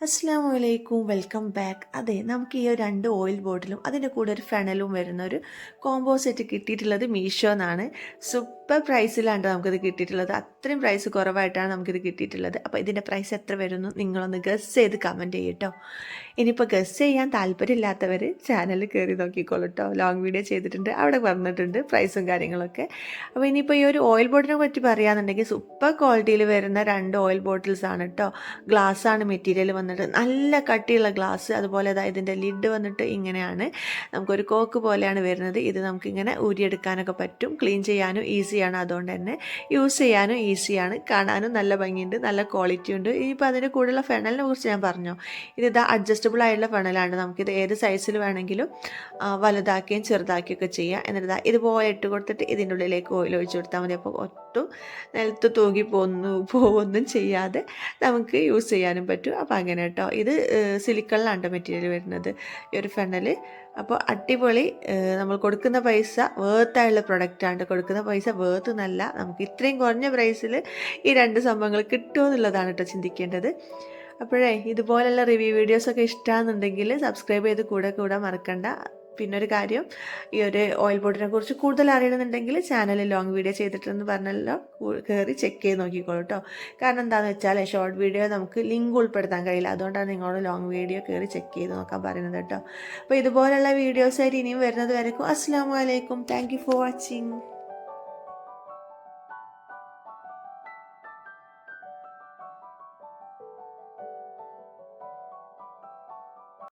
അസ്സാം വലൈക്കും welcome back. അതെ നമുക്ക് ഈ രണ്ട് ഓയിൽ ബോട്ടിലും അതിന്റെ കൂടെ ഒരു ഫെണലും വരുന്ന ഒരു കോംബോ സെറ്റ് കിട്ടിയിട്ടുള്ളത് മീഷോ എന്നാണ്. സൂപ്പർ പ്രൈസിലാണ് നമുക്കിത് കിട്ടിയിട്ടുള്ളത്. അത്രയും പ്രൈസ് കുറവായിട്ടാണ് നമുക്കിത് കിട്ടിയിട്ടുള്ളത്. അപ്പോൾ ഇതിന്റെ പ്രൈസ് എത്ര വരുന്നു നിങ്ങളൊന്ന് ഗസ് ചെയ്ത് കമന്റ് ചെയ്യട്ടോ. ഇനിയിപ്പോൾ ഗസ് ചെയ്യാൻ താല്പര്യമില്ലാത്തവർ ചാനൽ കയറി നോക്കിക്കോളൂ കേട്ടോ ലോങ് വീഡിയോ ചെയ്തിട്ടുണ്ട്. അവിടെ പറഞ്ഞിട്ടുണ്ട് പ്രൈസും കാര്യങ്ങളൊക്കെ. അപ്പോൾ ഇനിയിപ്പോൾ ഈ ഒരു ഓയിൽ ബോട്ടിനെ പറ്റി പറയുകയാണെന്നുണ്ടെങ്കിൽ സൂപ്പർ ക്വാളിറ്റിയിൽ വരുന്ന രണ്ട് ഓയിൽ ബോട്ടിൽസ് ആണ് കേട്ടോ ഗ്ലാസ്സാണ് മെറ്റീരിയൽ വന്നിട്ട് നല്ല കട്ടിയുള്ള ഗ്ലാസ് അതുപോലെ അതായത് ഇതിന്റെ ലിഡ് വന്നിട്ട് ഇങ്ങനെയാണ്. നമുക്കൊരു കോക്ക് പോലെയാണ് വരുന്നത്. ഇത് നമുക്കിങ്ങനെ ഊരിയെടുക്കാനൊക്കെ പറ്റും. ക്ലീൻ ചെയ്യാനും ഈസിയാണ്. അതുകൊണ്ട് തന്നെ യൂസ് ചെയ്യാനും ഈസിയാണ്. കാണാനും നല്ല ഭംഗിയുണ്ട് നല്ല ക്വാളിറ്റി ഉണ്ട്. ഇനിയിപ്പോൾ അതിന്റെ കൂടെയുള്ള ഫെണലിനെ കുറിച്ച് ഞാൻ പറഞ്ഞു? ഇത് ഇതാ അഡ്ജസ്റ്റബിൾ ആയിട്ടുള്ള ഫെണലാണ്. നമുക്കിത് ഏത് സൈസിൽ വേണമെങ്കിലും വലുതാക്കുകയും ചെറുതാക്കുകയൊക്കെ ചെയ്യാം. എന്നിട്ട് ഇതുപോലെ ഇട്ട് കൊടുത്തിട്ട് ഇതിന്റെ ഉള്ളിലേക്ക് ഓയിൽ ഒഴിച്ചു കൊടുത്താൽ മതി. അപ്പോൾ ഒട്ടും നിലത്ത് തൂങ്ങി പോകുന്നു പോവൊന്നും ചെയ്യാതെ നമുക്ക് യൂസ് ചെയ്യാനും പറ്റും. അപ്പോൾ അങ്ങനെ കേട്ടോ ഇത് സിലിക്കണിലാണ് മെറ്റീരിയൽ വരുന്നത്. ഈ ഒരു ഫെണ്ണൽ അപ്പോൾ അടിപൊളി നമ്മൾ കൊടുക്കുന്ന പൈസ വേർത്തായുള്ള പ്രൊഡക്റ്റാണ് കൊടുക്കുന്ന പൈസ വേർത്ത് നല്ല നമുക്ക് ഇത്രയും കുറഞ്ഞ പ്രൈസിൽ ഈ രണ്ട് സംഭവങ്ങൾ കിട്ടുമോ എന്നുള്ളതാണ് കേട്ടോ ചിന്തിക്കേണ്ടത്. അപ്പോഴേ ഇതുപോലെയുള്ള റിവ്യൂ വീഡിയോസൊക്കെ ഇഷ്ടമാണെന്നുണ്ടെങ്കിൽ സബ്സ്ക്രൈബ് ചെയ്ത് കൂടെ കൂടെ മറക്കണ്ട. പിന്നെ ഒരു കാര്യം ഈ ഒരു ഓയിൽ ബോട്ടിനെ കുറിച്ച് കൂടുതൽ അറിയണമെന്നുണ്ടെങ്കിൽ ചാനലിൽ ലോങ് വീഡിയോ ചെയ്തിട്ടുണ്ടെന്ന് പറഞ്ഞല്ലോ കയറി ചെക്ക് ചെയ്ത് നോക്കിക്കോളൂ കേട്ടോ കാരണം എന്താണെന്ന് വെച്ചാൽ ഷോർട്ട് വീഡിയോ നമുക്ക് ലിങ്ക് ഉൾപ്പെടുത്താൻ കഴിയില്ല. അതുകൊണ്ടാണ് നിങ്ങളോട് ലോങ് വീഡിയോ കയറി ചെക്ക് ചെയ്ത് നോക്കാൻ പറയുന്നത് കേട്ടോ അപ്പോൾ ഇതുപോലുള്ള വീഡിയോസ് ആയിട്ട് ഇനിയും വരുന്നത് വരയ്ക്കും അസ്സാം വലൈക്കും താങ്ക് ഫോർ വാച്ചിങ്